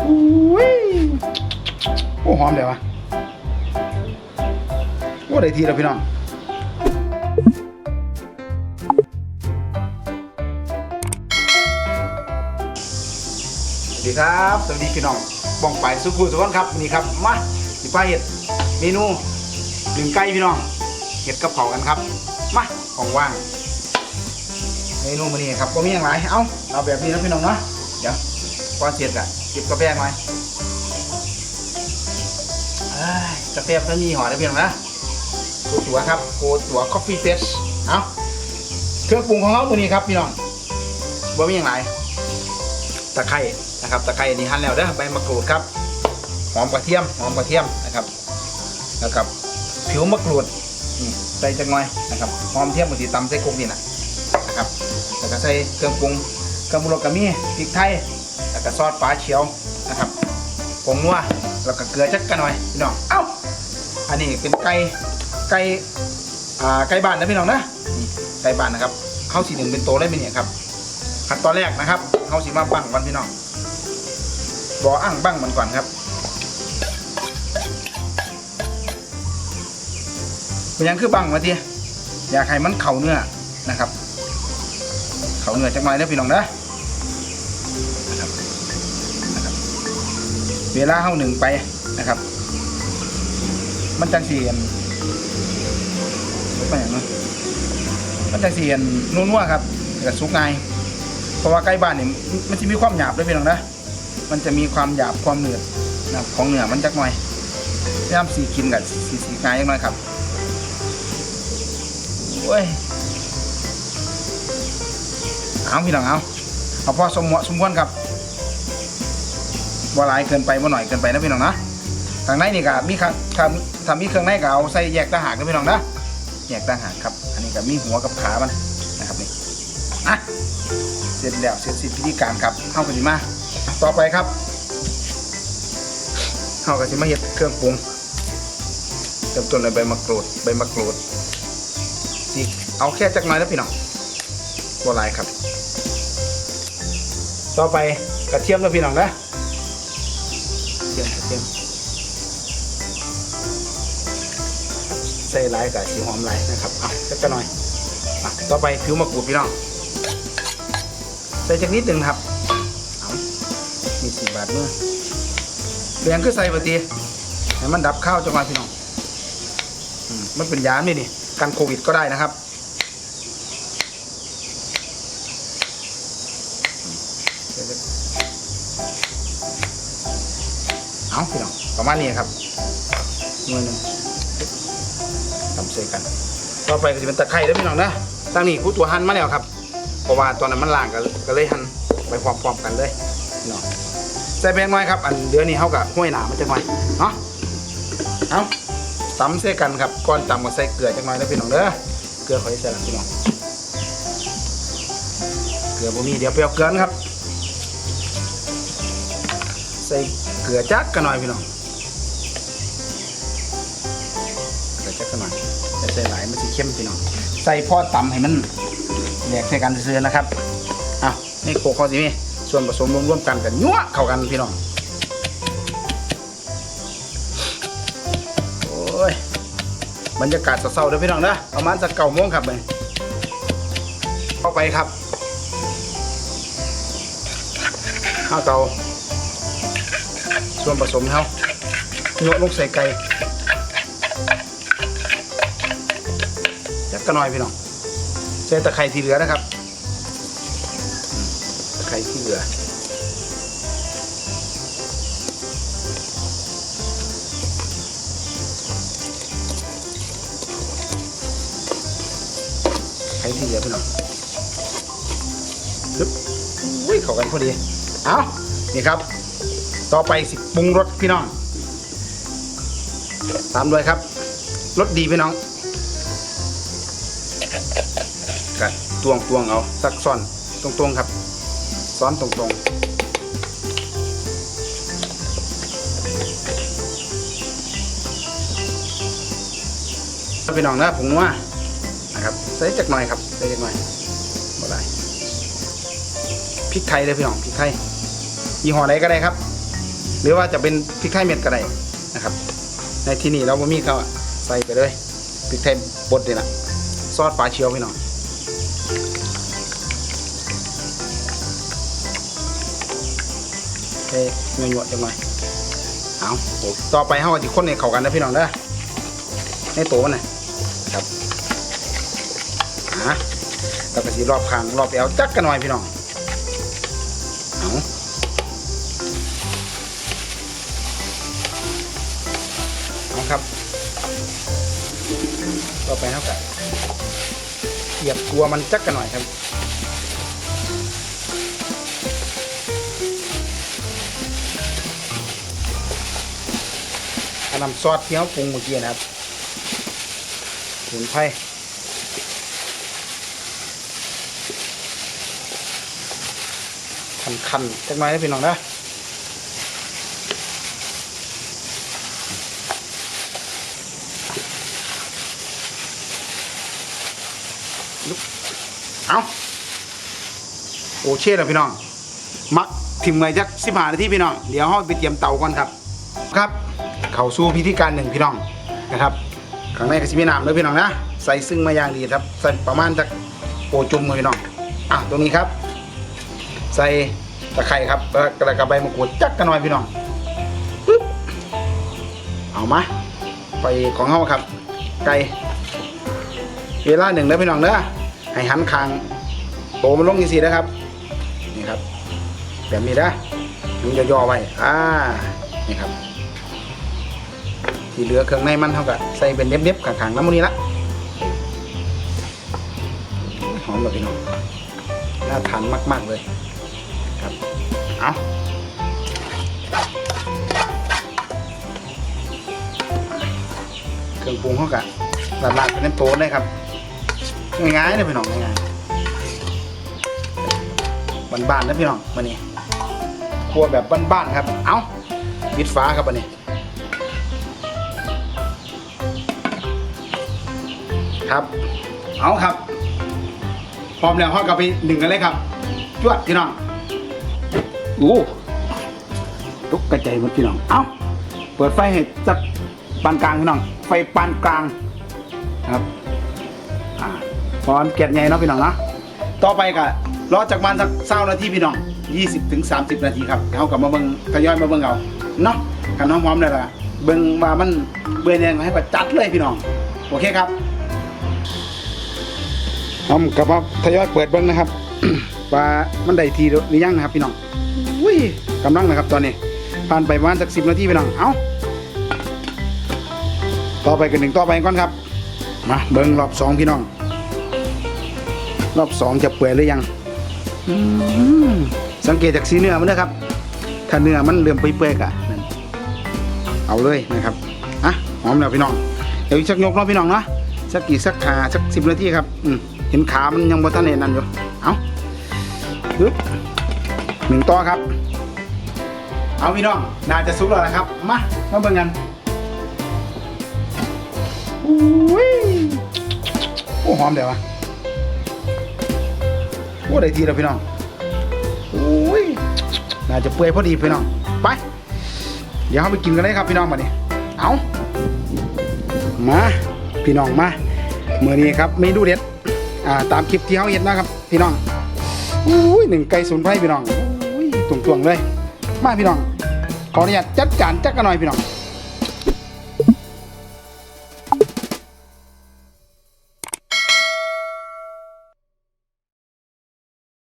อุ้ยโอ้หอมเดี๋ยววะโอ้ได้ทีแล้วพี่น้องสวัสดีครับสวัสดีพี่น้องบ้องไปสุขุสุขนครับนี่ครับมาสิป้าเห็ดเมนูหนึ่งไก่พี่น้องเห็ดกับเผากันครับมาของว่างเมนูมันนี่ครับก็มีอย่างไรเอ้าเอาแบบนี้นะพี่น้องเนาะเดี๋ยวก่อนเสร็จอะจิบกาแฟหน่อยเอ้ยกาแฟมันมีห่อได้พี่น้องนะโกตัวครับโกตัว Coffee f e s h เอาเครื่องปรุงของเราตัวนี้ครับพี่น้องบ่มีอย่างไรตะไคร้นะครับตะไคร้นี่หั่นแล้วเด้อใบมะกรูดครับหอมกระเทียมหอมกระเทียมนะครับแล้วกับผิวมะกรูดใส่จังหน่อยนะครับหอมเทียมบางทีตำใส่กุ๊กนี่นะนะครับแล้วก็ใส่เครื่องปรุงกระมุรกระมี่พริกไทย แล้วก็ซอสปลาเขียวนะครับผงนัวแล้วก็เกลือจักกันหน่อยพี่น้องเอ้าอันนี้เป็นไก่ไก่อ่าไก่บ้านนะพี่น้องนะไก่บ้านนะครับเข้าสีหนึ่งเป็นโตได้ไหมเนี่ยครับขั้นตอนแรกนะครับเขาสิมาบั้งมันพี่น้องบออ่างบั้งมันก่อนครับเป็นยังคือบั้งมาทีอยากให้มันเข่าเนื้อนะครับ เข่าเนื้อจังไรนะพี่น้องนะ เวลาเข้าหนึ่งไปนะครับ มันจังเสียนไม่อย่างนั้นมันจังเสียนนุ่นๆครับกับซุกไงเพราะว่าใกล้บ้านเนี่ยมันจะมีความหยาบด้วยพี่น้องนะมันจะมีความหยาบความเหนืดนะของเหนือมันจักหน่อยพยายามสีกินกับสีสีกายจักหน่อยครับโอ้ยเอาพี่น้องเอาเอาพอสมเหมาะสมควรครับ ว่าลายเกินไปว่าหน่อยเกินไปนะพี่น้องนะทางในนี่ก็มีครับถ้าถ้ามีเครื่องในก็เอาใส่แยกต่างหากนะพี่น้องนะแยกต่างหากครับ อันนี้ก็มีหัวกับขามันนะครับนี่อะเสร็จแล้วเสร็จสิ้นพิธีการครับเข้ากันดีมาต่อไปครับเข้ากันสิมาเฮ็ดเครื่องปรุงเริ่มต้นด้วยใบมะกรูดใบมะกรูดสิเอาแค่จักหน่อยนะพี่น้องบัวลายครับ ต่อไปกระเทียมนะพี่น้องนะ เทียมกระเทียมใส่หลายกับสีหอมหลายนะครับเอาจักหน่อยอะต่อไปผิวมะกรูดพี่น้องใส่จากนิดหนึ่งครับเอามีสิบบาทเมื่อเบียงคือใส่ปฏิให้มันดับข้าวจังหวะพี่น้องอมมันเป็นยาไม่นี่กันโควิดก็ได้นะครับ เอาพี่น้องประมาณนี้ครับมือหนึ่งทำเสกัน ต่อไปก็จะเป็นตะไคร้แล้วพี่น้องนะตั้งนี้ผู้ตัวหั่นมาแล้วครับ เพราะว่าตอนนั้นมันล่างก็ก็เลยหั่นไปพร้อมๆกันเลยเนาะใส่แป้งน้อยครับ อันเดือนนี้เขากับห้วยหนามันจะน้อยเนาะเอาตำเสกันครับก่อนตำก็ใส่เกลือจังหน่อยนะพี่น้องเด้อเกลือขอยใส่หละพี่น้องเกลือบ่มีเดี๋ยวไปเอาเกลือนครับ ส่เกลือจักกันหน่อยพี่น้องเกลือจักกันหน่อยแต่ใส่หลายมันจะเข้มพี่น้อง ใส่พอตำให้มันแยกใส่กันซื้อนะครับอ้าวนี่โคกเขาสิมีส่วนผสมรวมๆกันกันยั่วเข้ากันพี่น้องโอ้ยบรรยากาศเศร้าๆเด้อพี่น้องนะประมาณสักเก้าโมงครับเลยเข้าไปครับข้าวเตา ส่วนผสมเขาโยกลงใส่ไก่ยักกันหน่อยพี่น้องใส่ตะไคร้ที่เหลือนะครับตะไคร้ที่เหลือไคร้ที่เหลือพี่น้องปึ๊บอุ้ยเข้ากันพอดี เอานี่ครับ ต่อไปสิปรุงรสพี่น้องตามด้วยครับรสดีพี่น้องกัดตวงตวงเอาสักซ่อนตรงๆครับซ้อนตรงๆพี่น้องนะผงนัวนะครับใส่จักหน่อยครับใส่จักหน่อยบ่ได้พริกไทยเลยพี่น้องพริกไทยยี่ห้อใดก็ได้ครับ หรือว่าจะเป็นพริกไทยเม็ดก็ได้นะครับ ในที่นี่เราบ่มีเขาใส่ไปเลยพริกไทยบดนี่ละซอสปลาเชียวพี่น้องเฮ้ยเงยหยวดจังหน่อยเอาต่อไปเฮาก็สิคนให้เข้ากันนะพี่น้องเด้อในโตมันน่ะครับฮะแล้วก็สิรอบข้างรอบแอวจักกันหน่อยพี่น้อง เหยียบตัวมันจักกันหน่อยครับอน้ำซอสที่เขาปรุงเมื่อกี้นะครับสมุนไพรคันๆจักหน่อยนะพี่น้องนะ เอาโอเช่แล้วพี่น้อง มักทิมเงยจักสิบห้านาทีพี่น้อง เดี๋ยวห้องไปเตรียมเตาก่อนครับ ครับ เข้าสู่พิธีการหนึ่งพี่น้องนะครับข้างในก็สิมีน้ำเลยพี่น้องนะ ใส่ซึ่งมาอย่างดีครับ ใส่ประมาณจากโอจุ่มมือพี่น้อง อะตรงนี้ครับ ใส่ตะไคร้ครับแล้วกระกระใบมะกรูดจักกันหน่อยพี่น้องปึ๊บเอามาไปของเฮาครับ ไก่เวลาหนึ่งแล้วพี่น้องเด้อ ให้หันคางโตมันลงยี่สี่นะครับ นี่ครับ แบบนี้นะมันจะย่อไว้อ่านี่ครับ ที่เหลือเครื่องในมันเท่ากับใส่เป็นเน็บๆขางๆน้ำมันนี้ละหอมแบบพี่น้องน่าทานมาก ๆเลยครับเอาเครื่องปรุงเขากะลาดๆเป็นโตเลยครับ ง่ายๆเลยพี่น้องง่ายๆบ้านๆนะพี่น้องมานี่ครัวแบบบ้านๆครับ เอาปิดฟ้าครับวันนี้ครับ เอาครับ พร้อมแล้วห้องกับไปหนึ่งกันเลยครับจวดพี่น้องโอ้ตุกกระจายหมดพี่น้อง เอาเปิดไฟให้สักปานกลางพี่น้อง ไฟปานกลางครับ พร้อมเก็ดใหญ่เนาะพี่น้องเนาะต่อไปก็รอจากมันสักเศร้านาทีพี่น้อง 20ถึง30 นาทีครับเขากลับมาเบิ่งทยอยมาเบิ่งเอาเนาะกันน้องพร้อมเลยล่ะเบิ่งว่ามันเบื่อแดงให้ประจัดเลยพี่น้อง โอเคครับผมกับว่าทยอยเปิดเบิ้งนะครับว่ามันได้ทีหรือยังนะครับพี่น้องอุ้ยกำลังนะครับตอนนี้ผ่านไปประมาณสักสิบนาทีพี่น้อง เอาต่อไปกันหนึ่งต่อไปก่อนครับ มาเบิ้งรอบสองพี่น้อง รอบสองจะเปื่อยหรือยังอืมสังเกตจากสีเนื้อมันนะครับ ถ้าเนื้อมันเริ่มเปื่อยๆกะนั่นเอาเลยนะครับอะหอมแล้วพี่น้อง เดี๋ยวอีกสักยกเนาะพี่น้องเนาะสักกี่สักขาสักสิบนาทีครับอืมเห็นขามันยังบ่ทันเห็นนั่นอยู่เอาปึ๊บหนึ่งต่อครับ เอาพี่น้องน่าจะสุกแล้วนะครับ มามาเบิ่งกันอุ้ยโอ้หอมเดี๋ยววะโอ้ได้ทีแล้วพี่น้องอุ้ยน่าจะเปื่อยพอดีพี่น้องไป เดี๋ยวเราไปกินกันเลยครับพี่น้องมาดิเอามาพี่น้องมาเมื่อนี้ครับเมนูเด็ดอ่าตามคลิปที่เขาเห็นนะครับพี่น้องอุ้ยหนึ่งไก่สูนไพรพี่น้องอุ้ยตุ่งๆเลย มาพี่น้องขออนุญาตจัดจานจักกันหน่อยพี่น้อง